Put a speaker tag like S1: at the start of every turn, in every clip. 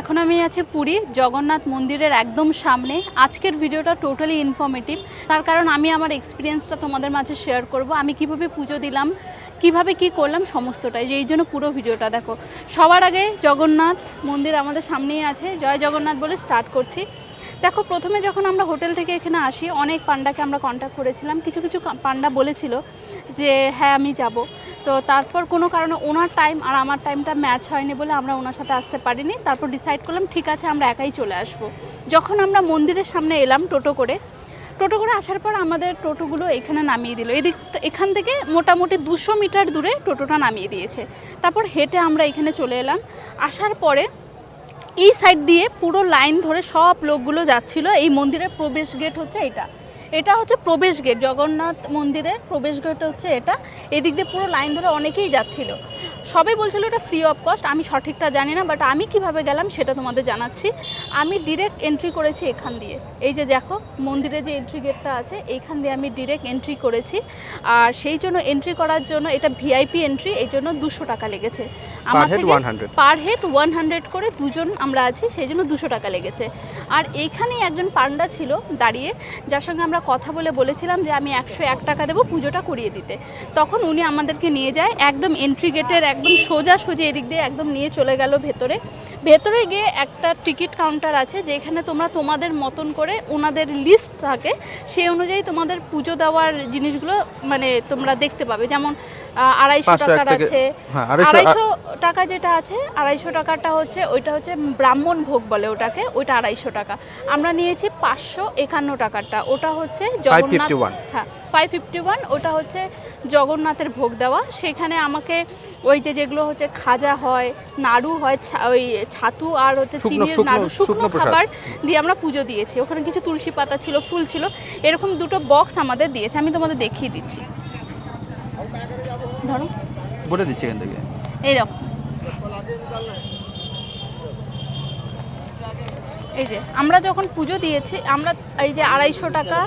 S1: এখন আমি আছি পুরী, জগন্নাথ মন্দিরের একদম সামনে। আজকের ভিডিওটা টোটালি ইনফরমেটিভ তার কারণ আমি আমার এক্সপিরিয়েন্সটা তোমাদের মাঝে শেয়ার করব। আমি কীভাবে পুজো দিলাম, কীভাবে কি করলাম, সমস্তটাই। এই জন্য পুরো ভিডিওটা দেখো। সবার আগে জগন্নাথ মন্দির আমাদের সামনেই আছে। জয় জগন্নাথ বলে স্টার্ট করছি। দেখো, প্রথমে যখন আমরা হোটেল থেকে এখানে আসি, অনেক পান্ডাকে আমরা কন্ট্যাক্ট করেছিলাম। কিছু কিছু পান্ডা বলেছিল যে হ্যাঁ আমি যাব। তো তারপর কোনো কারণে ওনার টাইম আর আমার টাইমটা ম্যাচ হয়নি বলে আমরা ওনার সাথে আসতে পারিনি। তারপর ডিসাইড করলাম, ঠিক আছে, আমরা একাই চলে আসব। যখন আমরা মন্দিরের সামনে এলাম টোটো করে টোটো করে আসার পর আমাদের টোটোগুলো এখানে নামিয়ে দিল। এদিক, এখান থেকে মোটামুটি দুশো মিটার দূরে টোটোটা নামিয়ে দিয়েছে। তারপর হেঁটে আমরা এখানে চলে এলাম। আসার পরে এই সাইড দিয়ে পুরো লাইন ধরে সব লোকগুলো যাচ্ছিল। এই মন্দিরের প্রবেশ গেট হচ্ছে এটা এটা হচ্ছে প্রবেশ গেট জগন্নাথ মন্দিরের প্রবেশ গেট হচ্ছে এটা। এদিক দিয়ে পুরো লাইন ধরে অনেকেই যাচ্ছিল। সবাই বলছিল এটা ফ্রি অফ কস্ট আমি সঠিকটা জানি না বাট আমি কীভাবে গেলাম সেটা তোমাদের জানাচ্ছি। আমি ডিরেক্ট এন্ট্রি করেছি এখান দিয়ে। এই যে দেখো মন্দিরে যে এন্ট্রি গেটটা আছে এইখান দিয়ে আমি ডিরেক্ট এন্ট্রি করেছি। আর সেই জন্য এন্ট্রি করার জন্য এটা ভিআইপি এন্ট্রি এই জন্য দুশো টাকা লেগেছে। আমার থেকে পার হেড ওয়ান হান্ড্রেড করে দুজন আমরা আছি সেই জন্য দুশো টাকা লেগেছে। আর এইখানেই একজন পান্ডা ছিল দাঁড়িয়ে যার সঙ্গে আমরা কথা বলে বলেছিলাম যে আমি একশো এক টাকা দেবো পুজোটা করিয়ে দিতে। তখন উনি আমাদেরকে নিয়ে যায়, একদম এন্ট্রি গেটের একদম সোজা সোজা এদিক দিয়ে একদম নিয়ে চলে গেল ভেতরে। ভেতরে গিয়ে একটা টিকিট কাউন্টার আছে যেখানে তোমরা তোমাদের মতন করে ওনাদের লিস্ট থাকে সেই অনুযায়ী তোমাদের পুজো দেওয়ার জিনিসগুলো মানে তোমরা দেখতে পাবে। যেমন আড়াইশো টাকার আছে।
S2: হ্যাঁ, আড়াইশো-
S1: টাকা যেটা আছে আড়াইশো টাকাটা হচ্ছে ওইটা হচ্ছে ব্রাহ্মণ ভোগ বলে ওটাকে ওইটা আড়াইশো টাকা। আমরা নিয়েছি পাঁচশো একান্ন টাকারটা ওটা হচ্ছে জগন্নাথ হ্যাঁ ফাইভ ফিফটি ওয়ান ওটা হচ্ছে জগন্নাথের ভোগ দেওয়া। সেখানে আমাকে ওই যে যেগুলো হচ্ছে খাজা হয় নাড়ু হয় ওই ছাতু আর হচ্ছে চিনির নাড়ু শুকনো
S2: শুকনো
S1: খাবার দিয়ে আমরা পুজো দিয়েছি। ওখানে কিছু তুলসী পাতা ছিল ফুল ছিল। এরকম দুটো বক্স আমাদের দিয়েছে। আমি তোমাদের দেখিয়ে দিচ্ছি। ধরো।
S2: বলে দিচ্ছি এখান থেকে।
S1: এইরকম এই যে, আমরা যখন পুজো দিয়েছি, আমরা এই যে আড়াইশো টাকা,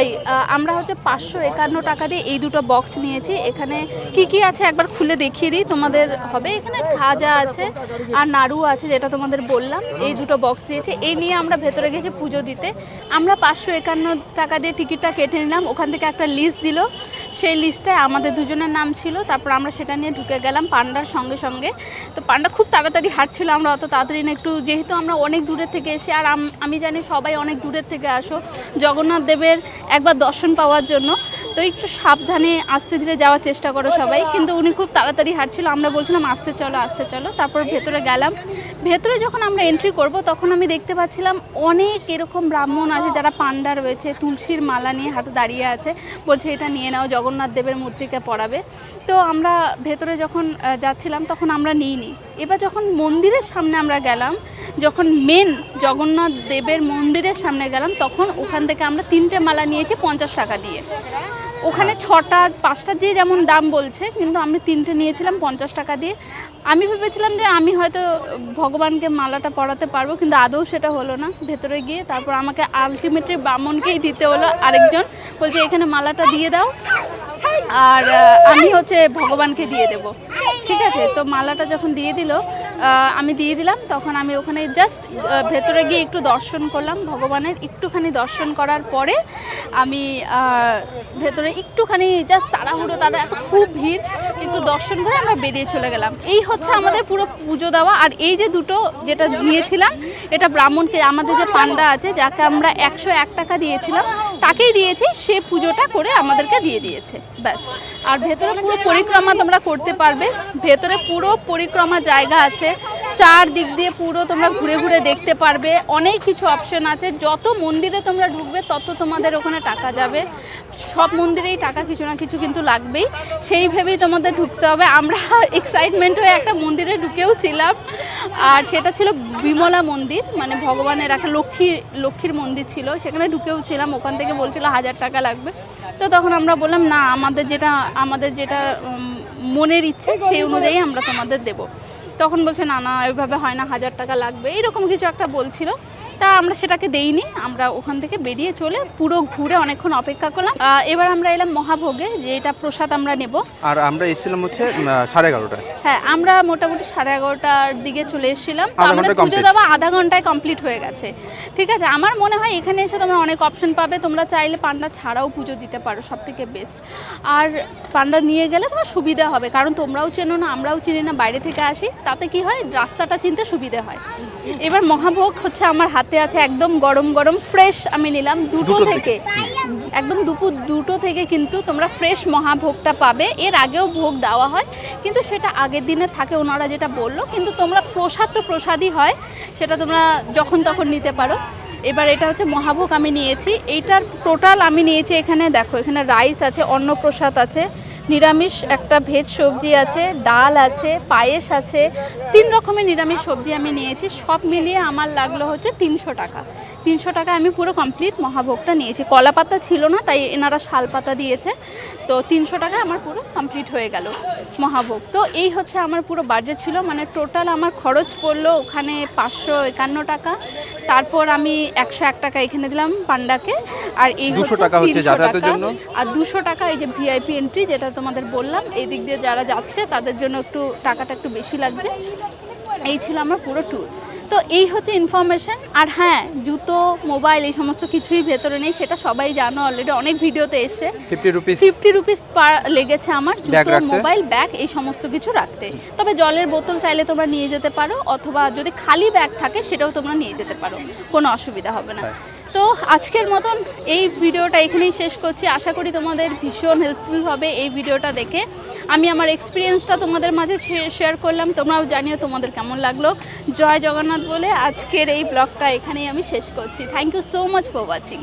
S1: এই আমরা হচ্ছে পাঁচশো একান্ন টাকা দিয়ে এই দুটো বক্স নিয়েছি। এখানে কি কি আছে একবার খুলে দেখিয়ে দিই, তোমাদের হবে। এখানে খাজা আছে আর নাড়ু আছে, যেটা তোমাদের বললাম। এই দুটো বক্স দিয়েছে এই নিয়ে আমরা ভেতরে গেছি পুজো দিতে। আমরা পাঁচশো একান্ন টাকা দিয়ে টিকিটটা কেটে নিলাম। ওখান থেকে একটা লিস্ট দিল। সেই লিস্টে আমাদের দুজনের নাম ছিল, তারপর আমরা সেটা নিয়ে ঢুকে গেলাম পান্ডার সঙ্গে সঙ্গে। তো পান্ডা খুব তাড়াতাড়ি হাঁটছিল, আমরা অত তাড়াতাড়ি না, একটু যেহেতু আমরা অনেক দূরের থেকে এসে, আর আমি জানি সবাই অনেক দূরের থেকে আসো, জগন্নাথ দেবের একবার দর্শন পাওয়ার জন্য। তো একটু সাবধানে আস্তে ধীরে যাওয়ার চেষ্টা করো সবাই। কিন্তু উনি খুব তাড়াতাড়ি হাঁটছিল, আমরা বলছিলাম, আসতে চলো আসতে চলো। তারপর ভেতরে গেলাম। ভেতরে যখন আমরা এন্ট্রি করব, তখন আমি দেখতে পাচ্ছিলাম অনেক এরকম ব্রাহ্মণ আছে যারা পান্ডা রয়েছে, তুলসীর মালা নিয়ে হাতে দাঁড়িয়ে আছে। বলছে, এটা নিয়ে নাও, জগন্নাথ দেবের মূর্তিকে পড়াবে তো আমরা ভেতরে যখন যাচ্ছিলাম, তখন আমরা নিইনি। এবার যখন মন্দিরের সামনে আমরা গেলাম, যখন মেন জগন্নাথ দেবের মন্দিরের সামনে গেলাম, তখন ওখান থেকে আমরা তিনটে মালা নিয়েছি পঞ্চাশ টাকা দিয়ে। ওখানে ছটা পাঁচটা যে যেমন দাম বলছে কিন্তু আমি তিনটে নিয়েছিলাম পঞ্চাশ টাকা দিয়ে। আমি ভেবেছিলাম যে আমি হয়তো ভগবানকে মালাটা পড়াতে পারব কিন্তু আদৌ সেটা হলো না। ভেতরে গিয়ে তারপর আমাকে আলটিমেটলি ব্রাহ্মণকেই দিতে হলো আরেকজন। বলছে এখানে মালাটা দিয়ে দাও। আর আমি হচ্ছে ভগবানকে দিয়ে দেব। ঠিক আছে? তো মালাটা যখন দিয়ে দিল আমি দিয়ে দিলাম। তখন আমি ওখানে জাস্ট ভেতরে গিয়ে একটু দর্শন করলাম। ভগবানের একটুখানি দর্শন করার পরে আমি ভেতরে একটুখানি জাস্ট তাড়াহুড়ো তারা এত খুব ভিড়, একটু দর্শন করে আমরা বেরিয়ে চলে গেলাম। এই হচ্ছে আমাদের পুরো পুজো দেওয়া। আর এই যে দুটো যেটা নিয়েছিলাম এটা ব্রাহ্মণকে, আমাদের যে পান্ডা আছে, যাকে আমরা একশো এক টাকা দিয়েছিলাম তাকেই দিয়েছি, সে পুজোটা করে আমাদেরকে দিয়ে দিয়েছে, ব্যাস। আর ভেতরে পুরো পরিক্রমা তোমরা করতে পারবে, ভেতরে পুরো পরিক্রমা জায়গা আছে। চার দিক দিয়ে পুরো তোমরা ঘুরে ঘুরে দেখতে পারবে। অনেক কিছু অপশন আছে। যত মন্দিরে তোমরা ঢুকবে, তত তোমাদের ওখানে টাকা যাবে। সব মন্দিরেই টাকা কিছু না কিছু কিন্তু লাগবেই। সেই ভেবেই তোমাদের ঢুকতে হবে। আমরা এক্সাইটমেন্ট হয়ে একটা মন্দিরে ঢুকেও ছিলাম। আর সেটা ছিল বিমলা মন্দির মানে ভগবানের একটা লক্ষ্মী, লক্ষ্মীর মন্দির ছিল। সেখানে ঢুকেও ছিলাম। ওখান থেকে বলছিল হাজার টাকা লাগবে। তো তখন আমরা বললাম, না, আমাদের যেটা আমাদের যেটা মনের ইচ্ছে, সেই অনুযায়ী আমরা তোমাদের দেব। তখন বলছে না না ওইভাবে হয় না হাজার টাকা লাগবে। এরকম কিছু একটা বলছিল। তা আমরা সেটাকে দেইনি আমরা ওখান থেকে বেরিয়ে চলে পুরো ঘুরে অনেকক্ষণ অপেক্ষা করলাম। এবার আমরা এলাম মহাভোগে যে এটা প্রসাদ আমরা নেব।
S2: আর আমরা এসেছিলাম হচ্ছে সাড়ে এগারোটায়।
S1: হ্যাঁ আমরা মোটামুটি সাড়ে এগারোটার দিকে চলে এসেছিলাম। আমাদের পুজো দেওয়া আধা ঘন্টায় কমপ্লিট হয়ে গেছে। ঠিক আছে আমার মনে হয় এখানে এসে তোমরা অনেক অপশন পাবে। তোমরা চাইলে পান্ডা ছাড়াও পুজো দিতে পারো সব থেকে বেস্ট আর পান্ডা নিয়ে গেলে তোমার সুবিধা হবে কারণ তোমরাও চেনো না আমরাও চিনি না বাইরে থেকে আসি। তাতে কি হয় রাস্তাটা চিনতে সুবিধে হয়। এবার মহাভোগ হচ্ছে আমার হাতে। আছে একদম গরম গরম ফ্রেশ আমি নিলাম। দুটো
S2: দুটো
S1: থেকে। একদম দুপুর দুটো থেকে কিন্তু তোমরা ফ্রেশ মহাভোগটা পাবে। এর আগেও ভোগ দেওয়া হয় কিন্তু সেটা আগের দিনে থাকে ওনারা যেটা বলল কিন্তু তোমরা প্রসাদ তো প্রসাদই হয় সেটা তোমরা যখন তখন নিতে পারো। এবার এটা হচ্ছে মহাভোগ আমি নিয়েছি। এইটার টোটাল আমি নিয়েছি এখানে দেখো এখানে রাইস আছে অন্নপ্রসাদ আছে নিরামিষ একটা ভেজ সবজি আছে, ডাল আছে, পায়েস আছে। তিন রকমের নিরামিষ সবজি আমি নিয়েছি, সব মিলিয়ে আমার লাগল হচ্ছে তিনশো টাকা। তিনশো টাকা আমি পুরো কমপ্লিট মহাভোগটা নিয়েছি। কলা পাতা ছিল না, তাই এনারা শাল পাতা দিয়েছে। তো তিনশো টাকা আমার পুরো কমপ্লিট হয়ে গেল মহাভোগ। তো এই হচ্ছে আমার পুরো বাজেট ছিল মানে টোটাল আমার খরচ পড়ল ওখানে পাঁচশো একান্ন টাকা। তারপর আমি একশো এক টাকা এখানে দিলাম পান্ডাকে। আর এই
S2: দুশো টাকা হচ্ছে যাতায়াতের জন্য।
S1: আর দুশো টাকা এই যে ভিআইপি এন্ট্রি যেটা তোমাদের বললাম এই দিক দিয়ে যারা যাচ্ছে তাদের জন্য একটু টাকাটা একটু বেশি লাগছে। এই ছিল আমার পুরো ট্যুর তো এই হচ্ছে ইনফরমেশন আর হ্যাঁ জুতো মোবাইল এই সমস্ত কিছুই ভেতরে নেই সেটা সবাই জানো অলরেডি অনেক ভিডিওতে এসে
S2: ফিফটি রুপিস
S1: ফিফটি রুপিস পার লেগেছে আমার জুতো মোবাইল ব্যাগ এই সমস্ত কিছু রাখতে। তবে জলের বোতল চাইলে তোমরা নিয়ে যেতে পারো অথবা যদি খালি ব্যাগ থাকে সেটাও তোমরা নিয়ে যেতে পারো কোনো অসুবিধা হবে না। তো আজকের মতন এই ভিডিওটা এখানেই শেষ করছি। আশা করি তোমাদের ভীষণ হেল্পফুল হবে এই ভিডিওটা দেখে। আমি আমার এক্সপিরিয়েন্সটা তোমাদের মাঝে শেয়ার করলাম, তোমরাও জানিও তোমাদের কেমন লাগল। জয় জগন্নাথ বলে আজকের এই ব্লগটা এখানেই আমি শেষ করছি। Thank you so much for watching